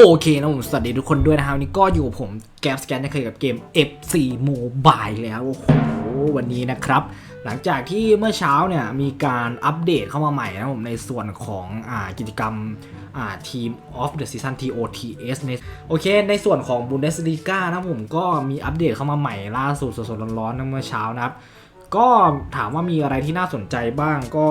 โอเคนะผมสวัสดีทุกคนด้วยนะครับวันนี้ก็อยู่ผมแกมสแกนนะเคยกับเกม F4 Mobile แล้วโอ้โหวันนี้นะครับ หลังจากที่เมื่อเช้าเนี่ยมีการอัปเดตเข้ามาใหม่นะผมในส่วนของอ่ากิจกรรมอ่า Team of the Season TOTS ในโอเค ในส่วนของ Bundesliga นะผมก็มีอัปเดตเข้ามาใหม่ล่าสุดสดๆร้อนๆนเมื่อเช้านะครับ ก็ถามว่ามีอะไรที่น่าสนใจบ้างก็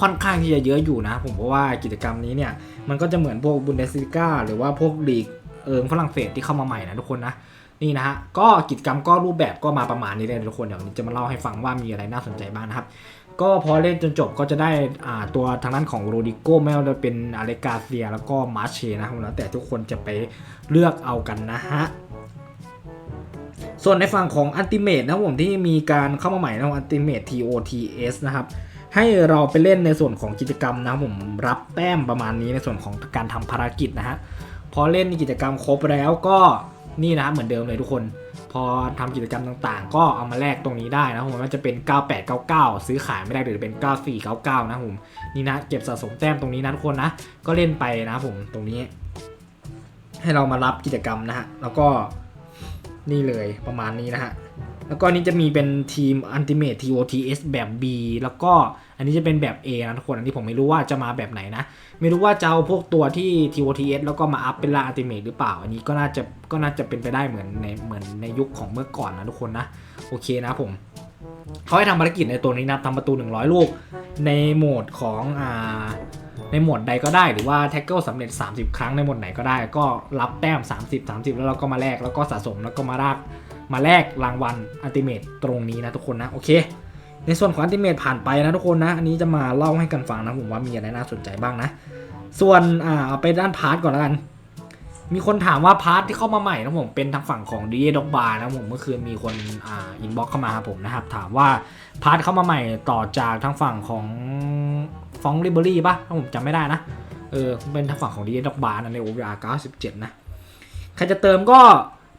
ค่อนข้างที่จะเยอะอยู่นะ ผมเพราะว่ากิจกรรมนี้เนี่ยมันก็จะเหมือนพวกบุนเดสลิก้าหรือว่าพวกลีกเอิงฝรั่งเศสที่เข้ามาใหม่นะทุกคนนะนี่นะฮะก็กิจกรรมก็รูปแบบก็มาประมาณนี้เลยทุกคนเดี๋ยวจะมาเล่าให้ฟังว่ามีอะไรน่าสนใจบ้างนะครับก็พอเล่นจนจบก็จะได้อ่าตัวทางด้านของโรดิโก้ไม่ว่าจะเป็นอาเลกาเซียแล้วก็มาเชนะครับแล้วแต่ทุกคนจะไปเลือกเอากันนะฮะส่วนในฝั่งของอันติเมตนะผมที่มีการเข้ามาใหม่นะอันติเมต TOTS นะครับ ให้เราไปเล่นในส่วนของกิจกรรมนะครับผมรับแต้มประมาณนี้ในส่วนของการทำภารกิจนะฮะพอเล่นกิจกรรมครบแล้วก็นี่นะเหมือนเดิมเลยทุกคน พอทำกิจกรรมต่างๆ ก็เอามาแลกตรงนี้ได้นะผมว่าจะเป็น 9899 ซื้อขายไม่ได้หรือเป็น 9499 นะผมนี่นะเก็บสะสมแต้มตรงนี้นะทุกคนนะก็เล่นไปนะผมตรงนี้ ให้เรามารับกิจกรรมนะฮะแล้วก็ นี่เลยประมาณนี้นะฮะ แล้วก็อันนี้จะมีเป็นทีม Ultimate TOTS แบบ B แล้วก็อันนี้จะเป็นแบบ A นะทุกคน อันนี้ผมไม่รู้ว่าจะมาแบบไหนนะ ไม่รู้ว่าจะเอาพวกตัวที่ TOTS แล้วก็มาอัพเป็นล่า Ultimate หรือเปล่า อันนี้ก็น่าจะก็น่าจะเป็นไปได้เหมือนในเหมือนในยุคของเมื่อก่อนนะทุกคนนะ โอเคนะผมเขาให้ทำภารกิจในตัวนี้นะทำประตู 100 ลูก ในโหมดของอ่า ในหมดใดก็ได้หรือว่าแท็กเกิลสำเร็จ 30 ครั้งในหมดไหนก็ได้ ก็รับแต้ม 30 30 แล้วเราก็มาแลกแล้วก็สะสมแล้วก็มารากมาแลกรางวัลอัลติเมตตรงนี้นะทุกคนนะโอเค ในส่วนของอัลติเมตผ่านไปนะทุกคนนะ อันนี้จะมาเล่าให้กันฟังนะผมว่ามีอะไรน่าสนใจบ้างนะ ส่วนอ่าเอาไปด้านพาร์ทก่อนแล้วกัน มีคนถามว่าพาร์ทที่เข้ามาใหม่นะผมเป็นทางฝั่งของดีเอด็อกบาร์นะผมเมื่อคืนมีคนอ่าอินบ็อกเข้ามาหาผมนะครับถามว่าพาร์ทเข้ามาใหม่ต่อจากทางฝั่งของ ฟองลิเบอรี่ปะถ้าผมจำไม่ได้นะ เออ เป็นทางฝั่งของดีเอ็นด็อกบาร์นะใน OVR 97นะ ใครจะเติมก็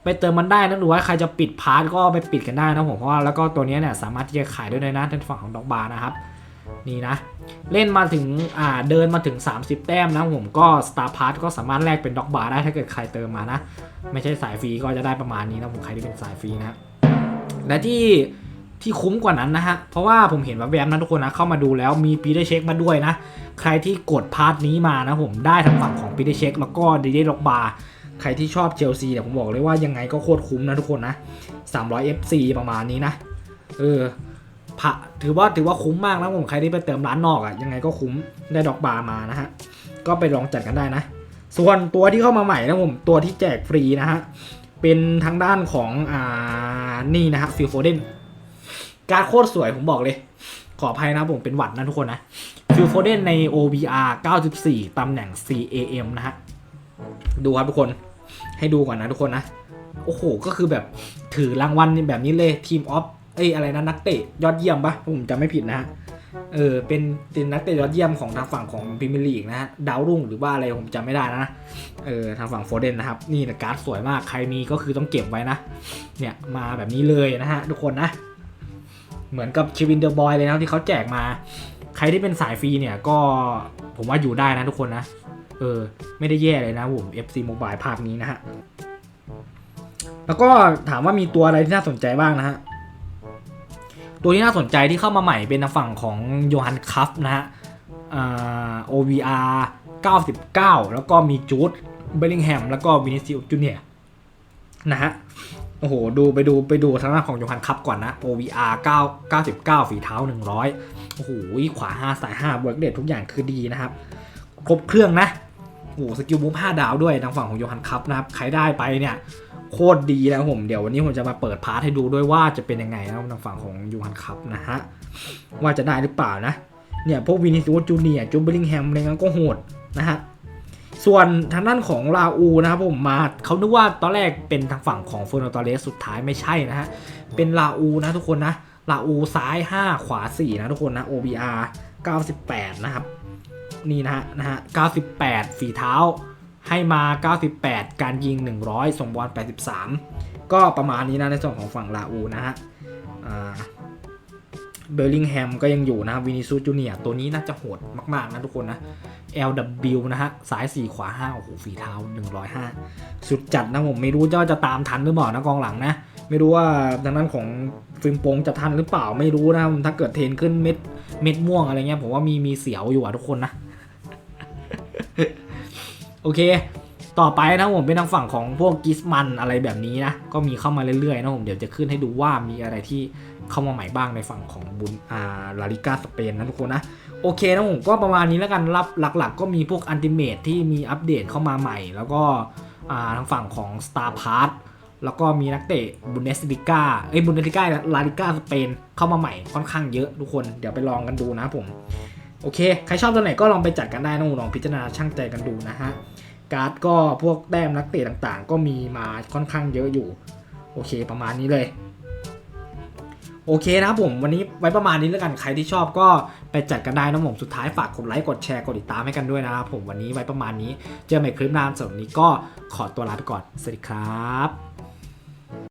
ไปเติมมันได้นะหรือว่าใครจะปิดพาร์ทก็ไปปิดกันได้นะผมเพราะว่าแล้วก็ตัวนี้เนี่ยสามารถที่จะขายได้วยนะทางฝั่งของด็อกบาร์นะครับนี่นะ เล่นมาถึงอ่าเดินมาถึง 30 แต้มนะผมก็ Star p a s s ก็สามารถแลกเป็นด็อกบาร์ได้ถ้าเกิดใครเติมมานะ ไม่ใช่สายฟรีก็จะได้ประมาณนี้นะผมใครที่เป็นสายฟรีนะ และที่ ที่คุ้มกว่านั้นนะฮะ เพราะว่าผมเห็นว่าแวมนะทุกคนนะเข้ามาดูแล้วมีปีได้เช็คมาด้วยนะ ใครที่กดพาร์ทนี้มานะผมได้ทั้งฝั่งของปีได้เช็คแล้วก็ดีเดด็อกบาร์ใครที่ชอบเชลซีเนี่ยผมบอกเลยว่ายังไงก็โคตรคุ้มนะทุกคนนะ 300 FC ประมาณนี้นะเออพะถือว่าถือว่าคุ้มมากนะผมใครที่ไปเติมร้านนอกอะ่ะยังไงก็คุ้มได้ดอกบาร์มานะฮะก็ไปลองจัดกันได้นะ ส่วนตัวที่เข้ามาใหม่นะผมตัวที่แจกฟรีนะฮะเป็นทางด้านของอ่านี่นะฮะฟิลโฟเดน การโคตรสวยผมบอกเลย ขออภัยนะผมเป็นหวัดนะทุกคนนะฟิลโฟเดนใน OBR 94 ตำแหน่ง CAM นะฮะ ดูครับทุกคนให้ดูก่อนนะทุกคนนะ โอ้โห ก็คือแบบถือรางวัลแบบนี้เลยทีมออฟเอ้ยอะไรนะนักเตะยอดเยี่ยมปะผมจำไม่ผิดนะฮะเออเป็นเป็นนักเตะยอดเยี่ยมของทางฝั่งของพรีเมียร์ลีกนะฮะดาวรุ่งหรือว่าอะไรผมจำไม่ได้นะเออทางฝั่งโฟเดนนะครับ นี่นะการ์ดสวยมากใครมีก็คือต้องเก็บไว้นะ เนี่ยมาแบบนี้เลยนะฮะทุกคนนะ เหมือนกับชีวินเดอร์บอยเลยนะที่เขาแจกมา ใครที่เป็นสายฟรีเนี่ยก็ผมว่าอยู่ได้นะทุกคนนะ เออ ไม่ได้แย่เลยนะผม FC Mobile ภาคนี้นะฮะ แล้วก็ถามว่ามีตัวอะไรที่น่าสนใจบ้างนะฮะ ตัวที่น่าสนใจที่เข้ามาใหม่เป็นฝั่งของโยฮันคัฟนะฮะอ่า OVR 99 แล้วก็มีจูดเบลลิงแฮมแล้วก็วินิซิอุจูเนียนะฮะ โอ้โห ดูไปดูไปดูทางด้านของโยฮันคัฟก่อนนะ OVR 9 99 ฝีเท้า 100 โอ้โห ขวา 5 สาย5เวิร์กเดททุกอย่างคือดีนะครับ ครบเครื่องนะ โอ้โหสกิลมูฟ5ดาวด้วยทางฝั่งของโยฮันคัฟนะครับ ใครได้ไปเนี่ย โคตรดีนะผม เดี๋ยววันนี้ผมจะมาเปิดพาร์ทให้ดูด้วยว่าจะเป็นยังไงนะทางฝั่งของยูฮันคัพนะฮะ ว่าจะได้หรือเปล่านะ เนี่ยพวกวินิซิวจูเนียจูเบลลิงแฮมอะไรเงี้ยก็โหดนะฮะ ส่วนทางด้านของลาอูนะครับผมมาเขานึกว่าตอนแรกเป็นทางฝั่งของเฟอร์นตเรสสุดท้ายไม่ใช่นะฮะ เป็นลาอูนะทุกคนนะลาอูซ้าย 5 ขวา 4 นะทุกคนนะ OBR 98 นะครับ นี่นะฮะนะฮะ98 ฝีเท้าให้มา 98 การยิง 100 ส่งบอล83 ก็ประมาณนี้นะในส่วนของฝั่งลาอูนะฮะเบลลิงแฮมก็ยังอยู่นะวินิซูจูเนียตัวนี้น่าจะโหดมาก ๆ นะทุกคนนะ LW นะฮะซ้าย 4 ขวา 5 โอ้โหฝีเท้า 105 สุดจัดนะผมไม่รู้ว่าจะตามทันหรือเปล่านะกองหลังนะ ไม่รู้ว่าทางด้านของฟิล์มโปงจะทันหรือเปล่าไม่รู้นะถ้าเกิดเทนขึ้นเม็ดเม็ดม่วงอะไรเงี้ยผมว่ามีมีเสียวอยู่อะทุกคนนะ โอเค ต่อไปนะผมเป็นทางฝั่งของพวกกิสมันอะไรแบบนี้นะ ก็มีเข้ามาเรื่อยๆนะผมเดี๋ยวจะขึ้นให้ดูว่ามีอะไรที่เข้ามาใหม่บ้างในฝั่งของบุนอาลาลิกาสเปนนะทุกคนนะโอเคนะผมก็ประมาณนี้แล้วกันรับหลักๆ ก็มีพวกอันติเมทที่มีอัปเดตเข้ามาใหม่ แล้วก็ทางฝั่งของ Star p a s แล้วก็มีนักเตะบุนเดสลิก้าเอ้ยบุนเดสลิก้าลาลิก้าสเปนเข้ามาใหม่ค่อนข้างเยอะทุกคนเดี๋ยวไปลองกันดูนะผม โอเค ใครชอบตัวไหนก็ลองไปจัดกันได้นะผมลองพิจารณาช่างใจกันดูนะฮะ การ์ดก็พวกแต้มนักเตะต่างๆ ก็มีมาค่อนข้างเยอะอยู่ โอเคประมาณนี้เลย โอเคนะผมวันนี้ไว้ประมาณนี้แล้วกันใครที่ชอบก็ไปจัดกันได้นะผมสุดท้ายฝากกดไลค์กดแชร์กดติดตามให้กันด้วยนะครับผมวันนี้ไว้ประมาณนี้เจอใหม่คลิปหน้าสำหรับนี้ก็ขอตัวลาไปก่อนสวัสดีครับ